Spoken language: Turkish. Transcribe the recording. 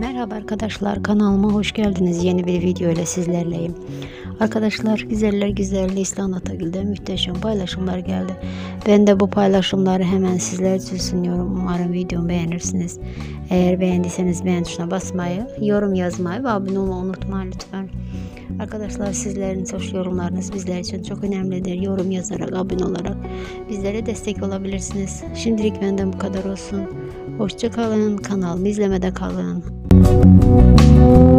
Merhaba arkadaşlar kanalıma hoş geldiniz. Yeni bir video ile sizlerleyim. Arkadaşlar güzeller güzelliği İslam Atagül'de muhteşem paylaşımlar geldi. Ben de bu paylaşımları hemen sizler için sunuyorum. Umarım videomu beğenirsiniz. Eğer beğendiyseniz beğen tuşuna basmayı, yorum yazmayı ve abone olmayı unutmayın lütfen. Arkadaşlar sizlerin hoş yorumlarınız bizler için çok önemlidir. Yorum yazarak, abone olarak bizlere destek olabilirsiniz. Şimdilik benden bu kadar olsun. Hoşçakalın. Kanalımı izlemede kalın. Thank you.